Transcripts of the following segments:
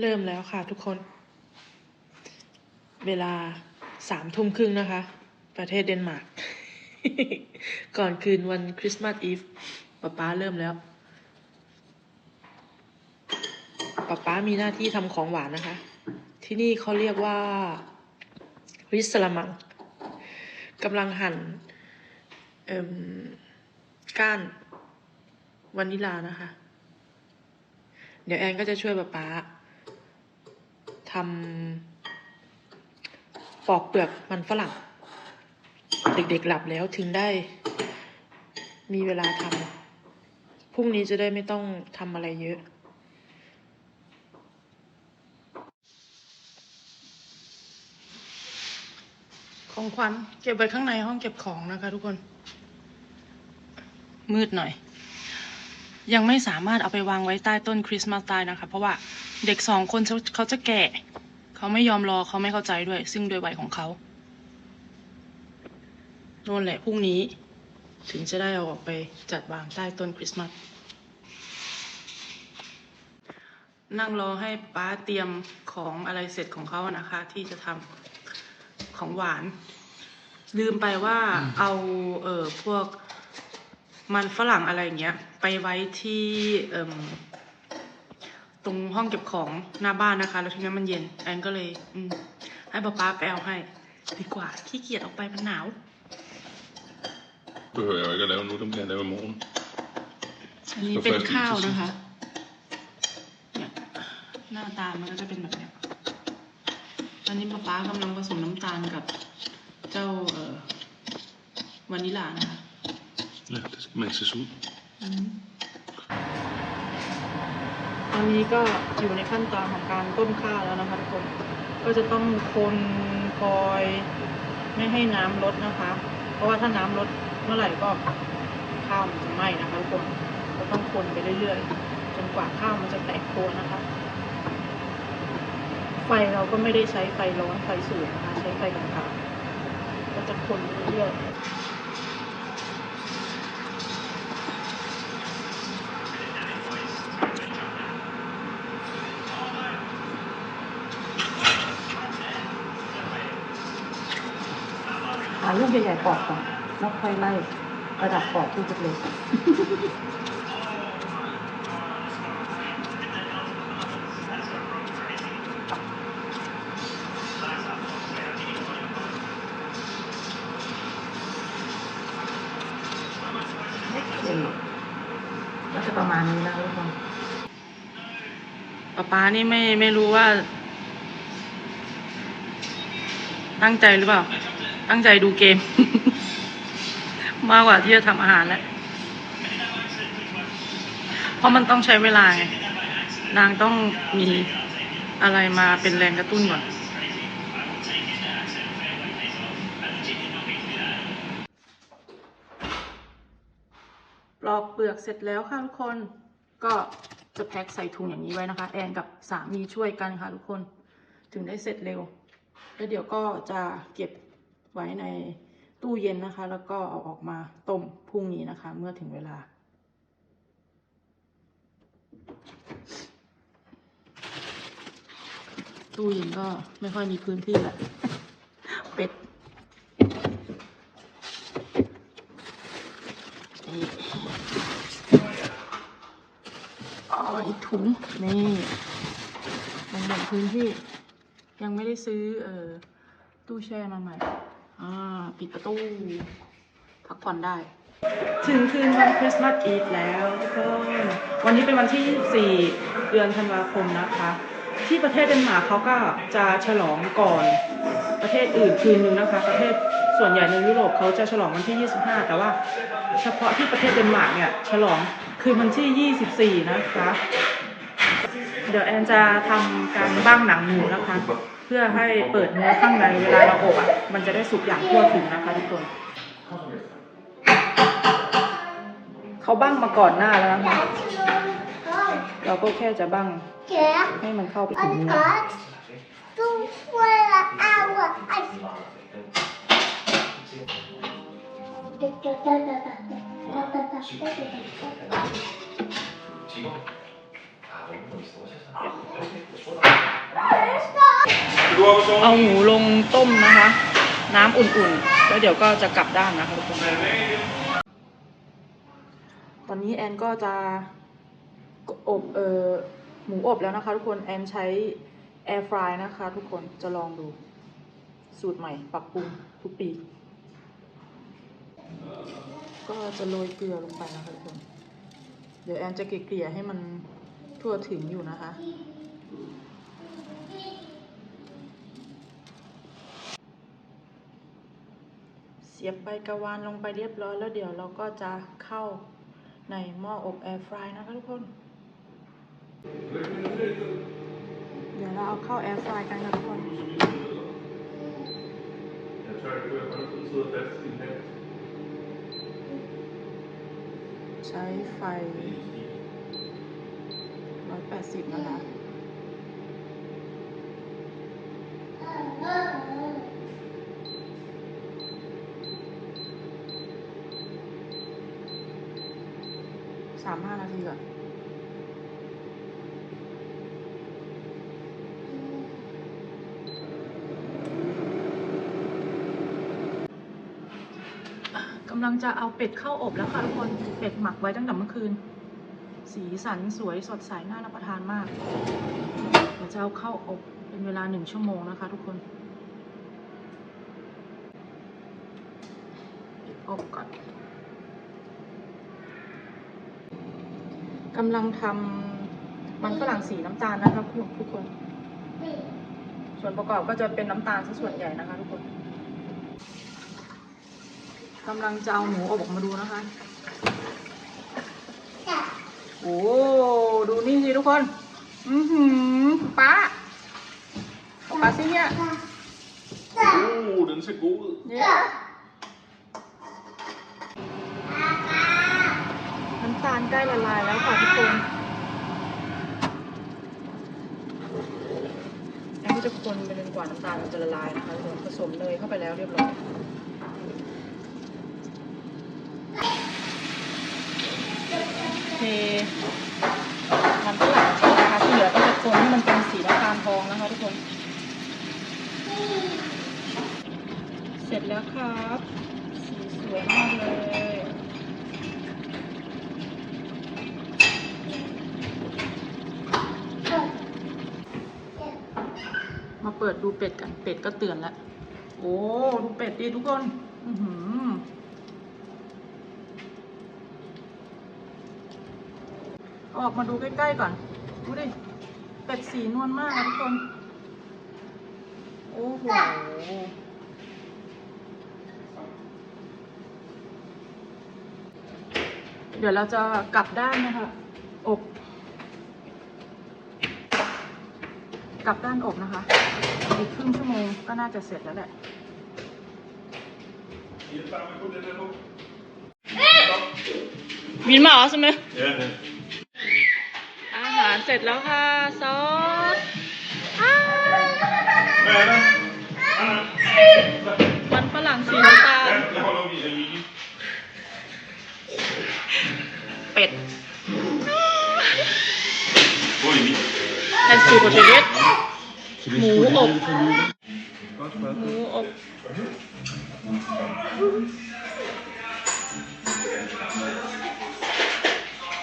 เริ่มแล้วค่ะทุกคน เวลาสามทุ่มครึ่งนะคะ ประเทศเดนมาร์ก ก่อนคืนวันคริสต์มาสอีฟป๊าป๊าเริ่มแล้วป๊าป๊ามีหน้าที่ทำของหวานนะคะ ที่นี่เขาเรียกว่าริสลามังกำลังหั่นเอิ่มก้านวานิลานะคะ เดี๋ยวแอนก็จะช่วยป๊าป๊า ทำปอกเปลือกมันฝรั่ง เด็กๆหลับแล้วถึงได้ มีเวลาทำพรุ่งนี้จะได้ไม่ต้องทำอะไรเยอะ ของขวัญเก็บไว้ข้างในห้องเก็บของนะคะทุกคน มืดหน่อยยังไม่สามารถเอาไปวางไว้ใต้ต้นคริสต์มาสได้นะคะ เพราะว่า เด็กสองคนเขาเขาจะแก่ เขาไม่ยอมรอเขาไม่เข้าใจด้วย ซึ่งโดวยวัยของเขาโน่นแหละพรุ่งนี้ ถึงจะได้เอาออกไปจัดวางใต้ต้นคริสต์มาสนั่งรอให้ป้าเตรียมของอะไรเสร็จของเขาอะนะคะ ที่จะทำของหวาน ลืมไปว่าเอาเอ่อพวกมันฝรั่งอะไรอย่างเงี้ย ไปไว้ที่เอ่ม ตรงห้องเก็บของหน้าบ้านนะคะ แล้วทีนี้มันเย็นแอนก็เลย อืมให้ป๊าป๊าไปเอาให้ ดีกว่าขี้เกียจออกไปมันหนาว behøver jeg jo ikke at lave nu, dem kan jeg lave i morgen. อันนี้เป็นข้าวนะคะเนี่ยหน้าตามันก็จะเป็นแบบเนี้ยอันนี้ป๊าป๊ากำลังผสมน้ำตาลกับเจ้าเอ่อวานิลลานะคะ Ja, det skal mixes ud. ตอนนี้ก็อยู่ในขั้นตอนของการต้มข้าวแล้วนะคะทุกคน ก็จะต้องคนคอยไม่ให้น้ำลดนะคะ เพราะว่าถ้าน้ำลดเมื่อไหร่ก็ข้าวมันจะไหม้นะคะทุกคน ก็ต้องคนไปเรื่อยๆ จนกว่าข้าวมันจะแตกตัวนะคะ ไฟเราก็ไม่ได้ใช้ไฟร้อนไฟสูงนะคะ ใช้ไฟกลางๆก็จะคนไปเรื่อยๆ ใหญ่ๆปอกก่อนแล้วค่อยไล่ระดับปอกลูกเล็กก็จะประมาณนี้นะทุกคนป๊าป๊านี่ไม่ไม่รู้ว่า ตั้งใจหรือเปล่า ตั้งใจดูเกม มากกว่าที่จะทำอาหารแล้วเพราะมันต้องใช้เวลาไง นางต้องมีอะไรมาเป็นแรงกระตุ้นก่อน ปลอกเปลือกเสร็จแล้วค่ะทุกคน ก็จะแพ็คใส่ถุงอย่างนี้ไว้นะคะ แอนกับสามีช่วยกันค่ะทุกคน ถึงได้เสร็จเร็ว แล้วเดี๋ยวก็จะเก็บ ไว้ในตู้เย็นนะคะ แล้วก็เอาออกมาต้มพรุ่งนี้นะคะ เมื่อถึงเวลา ตู้เย็นก็ไม่ค่อยมีพื้นที่ละเป็ดอ๋ออีกถุงนี่มันแบ่งพื้นที่ยังไม่ได้ซื้อเอ่อตู้แช่มาใหม่ อ่าปิดประตู พักผ่อนได้ ถึงคืนวันคริสต์มาสอีฟแล้วทุกคนวันนี้เป็นวันที่ 24 เดือนธันวาคมนะคะ ที่ประเทศเดนมาร์กเขาก็จะฉลองก่อนประเทศอื่นคืนนึงนะคะ ประเทศส่วนใหญ่ในยุโรปเขาจะฉลองวันที่ 25 แต่ว่าเฉพาะที่ประเทศเดนมาร์กเนี่ยฉลองคืนวันที่ 24 นะคะ เดี๋ยวแอนจะทำการบ้างหนังหมูนะคะ เพื่อให้เปิดเนื้อข้างในเวลาเราอบอะมันจะได้สุกอย่างทั่วถึงนะคะทุกคนเขาบั้งมาก่อนหน้าแล้วนะคะเราก็แค่จะบั้งให้มันเข้าไปถึงเนื้อ เอาหมูลงต้มนะคะ น้ำอุ่นๆ แล้วเดี๋ยวก็จะกลับด้านนะคะทุกคน ตอนนี้แอนก็จะอบเอ่อหมูอบแล้วนะคะทุกคนแอนใช้แอร์ฟรายนะคะทุกคนจะลองดู สูตรใหม่ปรับปรุงทุกปี ก็จะโรยเกลือลงไปนะคะทุกคน เดี๋ยวแอนจะเกลี่ยให้มันทั่วถึงอยู่นะคะ สียบใบกระวานลงไปเรียบร้อยแล้วเดี๋ยวเราก็จะเข้าในหม้ออบแอร์ฟรายนะคะทุกคน เดี๋ยวเราเอาเข้าแอร์ฟรายกันนะทุกคน ใช้ไฟ 180 นะคะ สามห้านาทีก่อนกำลังจะเอาเป็ดเข้าอบแล้วค่ะทุกคน เป็ดหมักไว้ตั้งแต่เมื่อคืน สีสันสวยสดใสน่ารับประทานมากเดี๋ยวจะเอาเข้าอบเป็นเวลาหนึ่งชั่วโมงนะคะทุกคนปิดอบก่อนกำลังทำมันฝรั่งสีน้ำตาลนะคะทุกคน ส่วนประกอบก็จะเป็นน้ำตาลซะส่วนใหญ่นะคะทุกคนกำลังจะเอาหมูอบออกมาดูนะคะ โอ้ดูนี่สิทุกคน อือหือป้าเอาป้าสิเนี่ย Uh, den ser god ud. เนี่ยน้ำ ตาลใกล้ละลายแล้วค่ะทุกคนแล้วก็จะคนไปจนกว่าน้ำตาลมันจะละลายนะคะทุกคนผสมเนยเข้าไปแล้วเรียบร้อยเทมันฝรั่งใช่ไหมคะที่เหลือก็จะคนให้มันเป็นสีน้ำตาลทองนะคะทุกคน เสร็จแล้วครับ สีสวยมากเลย มา เปิดดูเป็ดกัน เป็ดก็เตือนแล้ว โอ้ ดูเป็ดดีทุกคน อือหือเอาออกมาดูใกล้ๆก่อน ดูดิ เป็ดสีนวลมากอะทุกคน โอ้โห เดี๋ยวเราจะกลับด้านนะคะ อบ กลับด้านอบนะคะ อีกครึ่งชั่วโมงก็น่าจะเสร็จแล้วแหละ Hjælp bare med at putte den der på. วินมาเหรอใช่ไหม Ja, ja. อาหารเสร็จแล้วค่ะ ซอสอ้าว Hvad er der? Ah, มันฝรั่งสีน้ำตาล Ja, det holder vi alene. เป็ด Hvor er I? หมูอบหมูอบ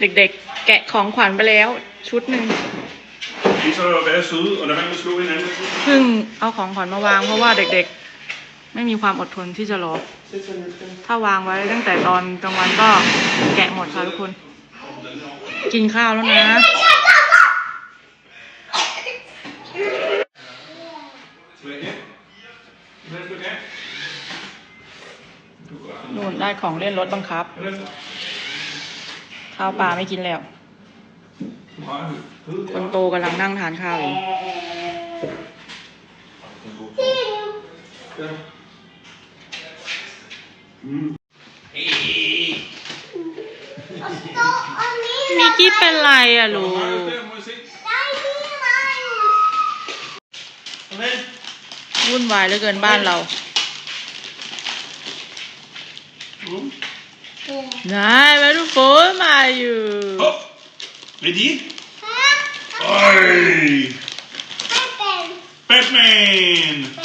เด็กๆ แกะของขวัญไปแล้ว ชุดหนึ่ง I så være søde, og lad være med at slå hinanden. เพิ่งเอาของขวัญมาวางเพราะว่าเด็กๆ ไม่มีความอดทนที่จะรอ ถ้าวางไว้ตั้งแต่ตอนกลางวันก็แกะหมดค่ะทุกคน กินข้าวแล้วนะ นู่นได้ของเล่นรถบังคับ Hvad er det? ข้าวปลาไม่กินแล้ว Meget højt. คนโตกำลังนั่งทานข้าวอยู่ Ja. Mm. มิกกี้เป็นไรอะลู Hvor ก meget der, må jeg se? Okay. วุ่นวายเหลือเกินบ้านเรา Mm. Nej, hvad har du fået, Mario? Hop. Hvad er de? Øj. Batman.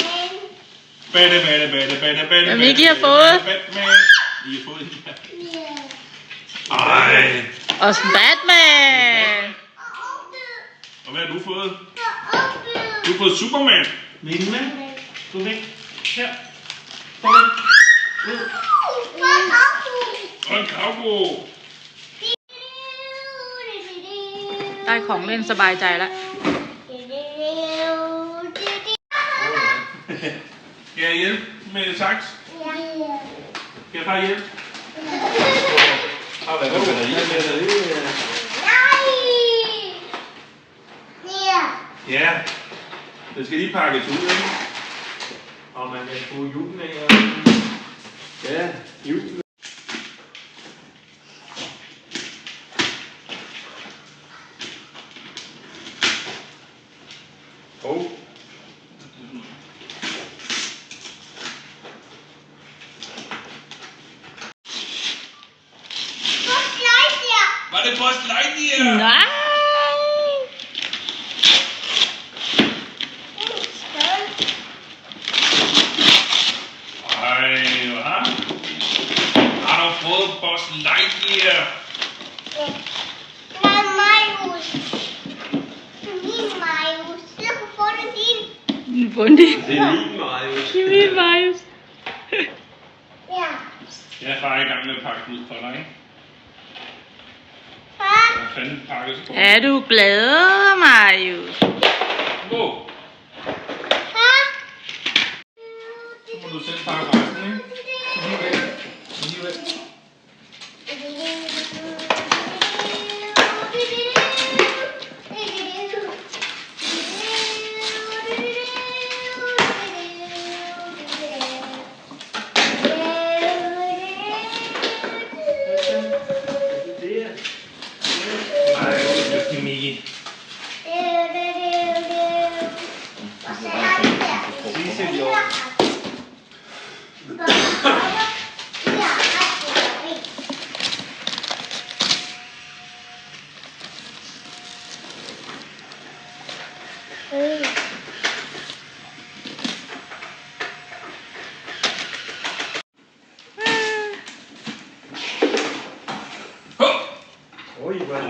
Batte, batte, batte, batte, batte. Hvad Miki har fået? Batman. I har fået en Ej. Og Batman. Og hvad har du fået? Du har fået Superman. Min mand. Gå væk. Her. Kom. Ud. Og en kravbo. ได้ของเล่นสบายใจแล้ว Skal jeg hjælpe med saks? Skal jeg bare hjælpe? Har været på batteri med det. Ja. Det skal lige pakkes ud, ikke? Og man kan få julen af. Ja, julen. Oh. Buzz Lightyear? Bundi. Det er min Marius. Det er min Marius. Jeg er bare i gang med at pakke den ud for dig, ikke? Hvad fanden pakkes på? Er du glad, Marius? Hvor? Så må du selv pakke 실력.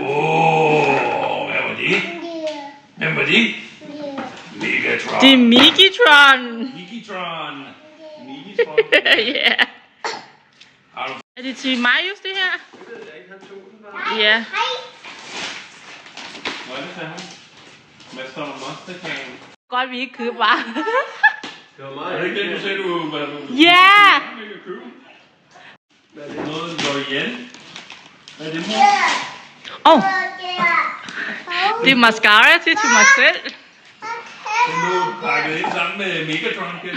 오, 멤버디? 멤버디? Var det? Er Mikitron. Mikitron. Fra. ja. Er det til Marius, det her? Det ved jeg ikke, han tog den bare. Ja. Hvad er det til ham? Mester Monster Can. Godt, vi ikke køber bare. Det var Er meget det ikke det, du sagde, du du Ja! købe? Hvad er det? Noget L'Oreal. Hvad er det, mor? Åh, oh, det er mascara til til mig selv. Den nu pakket ind sammen med Megatron. jeg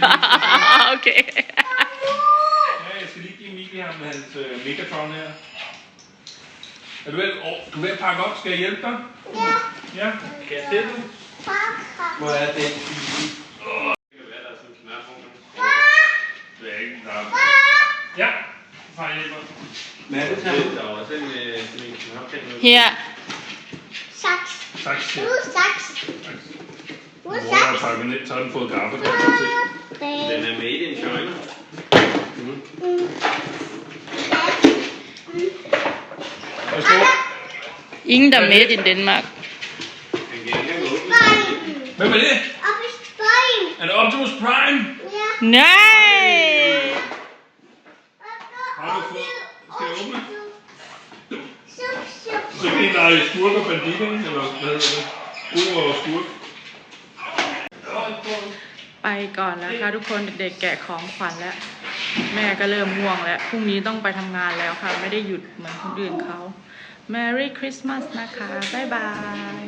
okay. Ja, jeg skal lige give Miki ham hans uh, Megatron her. Er du ved, oh, du er ved at pakke op? Skal jeg hjælpe dig? Ja. Kan jeg se den? Hvor er den? Det kan være, der er sådan en. Det er ikke. Ja. Far hjælper. Men er det til? Der er også en, øh, en her. Her. Saks. Tak. Nu saks. Mor har pakket ned, så har den fået kaffe. Kan godt se. Den er made in China. Værsgo. Ingen, der er med i Danmark. Hvem er det? Op i spejl. Er det Optimus Prime? Ja. Nej! Har du fået... Skal jeg åbne? Så kan I lege skurk og banditter, eller hvad hedder det? Ur og skurk. ไปก่อนแล้วค่ะทุกคนเด็กๆแกะของขวัญแล้ว แม่ก็เริ่มง่วงแล้วพรุ่งนี้ต้องไปทำงานแล้วค่ะ ไม่ได้หยุดเหมือนคนอื่นเขา Merry Christmas นะคะ บ๊ายบาย